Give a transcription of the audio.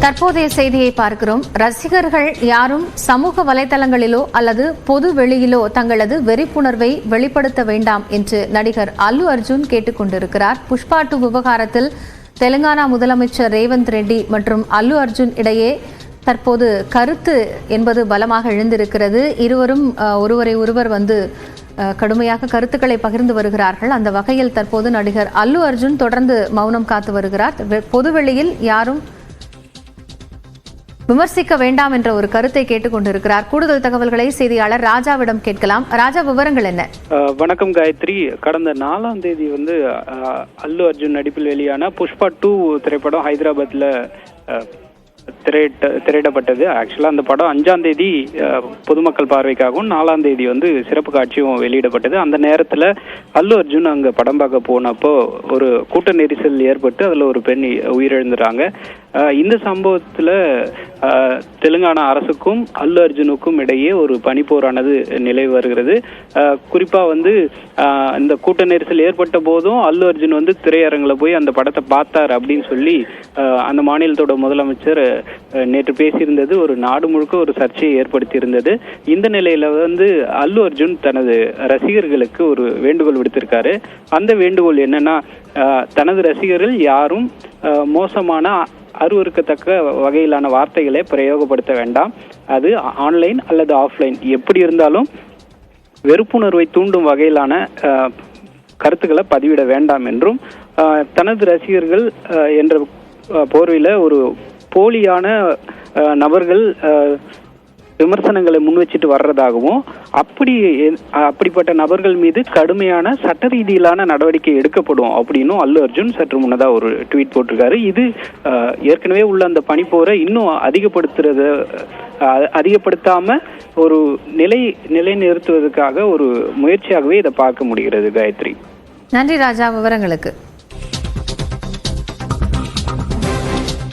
தற்போதைய செய்தியை பார்க்கிறோம். ரசிகர்கள் யாரும் சமூக வலைதளங்களிலோ அல்லது பொது வெளியிலோ தங்களது வெறிப்புணர்வை வெளிப்படுத்த வேண்டாம் என்று நடிகர் அல்லு அர்ஜுன் கேட்டுக்கொண்டிருக்கிறார் புஷ்பா டூ விவகாரத்தில் தெலுங்கானா முதலமைச்சர் ரேவந்த் ரெட்டி மற்றும் அல்லு அர்ஜுன் இடையே தற்போது கருத்து என்பது பலமாக எழுந்திருக்கிறது. இருவரும் ஒருவரை ஒருவர் வந்து கடுமையாக கருத்துக்களை பகிர்ந்து வருகிறார்கள். அந்த வகையில் தற்போது நடிகர் அல்லு அர்ஜுன் தொடர்ந்து மௌனம் காத்து வருகிறார். வெ- பொதுவெளியில் யாரும் விமர்சிக்க வேண்டாம் என்ற ஒரு கருத்தை கேட்டுக்கொண்டிருக்கிறார். கூடுதல் தகவல்களை செய்தியாளர் ராஜாவிடம் கேட்கலாம். ராஜா விவரங்கள் என்ன? வணக்கம் காயத்ரி. கடந்த நாலாம் தேதி வந்து அல்லு அர்ஜுன் நடிப்பில் வெளியான புஷ்பா டூ திரைப்படம் ஹைதராபாத்ல திரையிட்ட திரையிடப்பட்டது. ஆக்சுவலாக அந்த படம் அஞ்சாம் தேதி பொதுமக்கள் பார்வைக்காகவும் நாலாம் தேதி வந்து சிறப்பு காட்சியும் வெளியிடப்பட்டது. அந்த நேரத்தில் அல்லு அர்ஜுன் அங்கே படம் பார்க்க போனப்போ ஒரு கூட்ட நெரிசல் ஏற்பட்டு அதில் ஒரு பெண் உயிரிழந்துறாங்க இந்த சம்பவத்தில் தெலுங்கானா அரசுக்கும் அல்லு அர்ஜுனுக்கும் இடையே ஒரு பனிப்போரானது நிலவி வருகிறது. குறிப்பாக வந்து இந்த கூட்ட நெரிசல் ஏற்பட்ட போதும் அல்லு அர்ஜுன் வந்து திரையரங்குல போய் அந்த படத்தை பார்த்தார் அப்படின்னு சொல்லி அந்த மாநிலத்தோட முதலமைச்சர் நேற்று பேசியிருந்தது. ஒரு நாடு முழுக்க ஒரு சர்ச்சையை ஏற்படுத்தியிருந்தது. இந்த நிலையில வந்து அல்லு அர்ஜுன் தனது ரசிகர்களுக்கு ஒரு வேண்டுகோள் விடுத்திருக்காரு. அந்த வேண்டுகோள் என்னன்னா தனது ரசிகர்கள் யாரும் மோசமான அருவறுக்கத்தக்க வகையிலான வார்த்தைகளை பிரயோகப்படுத்த வேண்டாம். அது ஆன்லைன் அல்லது ஆஃப்லைன். எப்படி இருந்தாலும் வெறுப்புணர்வை தூண்டும் வகையிலான கருத்துக்களை பதிவிட வேண்டாம் என்றும் தனது ரசிகர்கள் என்ற போர்வையில் ஒரு போலியான நபர்கள் விமர்சனங்களை முன் வச்சுட்டு வர்றதாகவும் அப்படி அப்படிப்பட்ட நபர்கள் மீது கடுமையான சட்ட ரீதியிலான நடவடிக்கை எடுக்கப்படும் அப்படின்னும் அல்லு அர்ஜுன் சற்று முன்னதாக ஒரு ட்வீட் போட்டிருக்காரு. இது ஏற்கனவே உள்ள அந்த பனிப்போரை இன்னும் அதிகப்படுத்துறத அதிகப்படுத்தாம ஒரு நிலை நிலைநிறுத்துவதற்காக ஒரு முயற்சியாகவே இதை பார்க்க முடிகிறது காயத்ரி. நன்றி ராஜா விவரங்களுக்கு.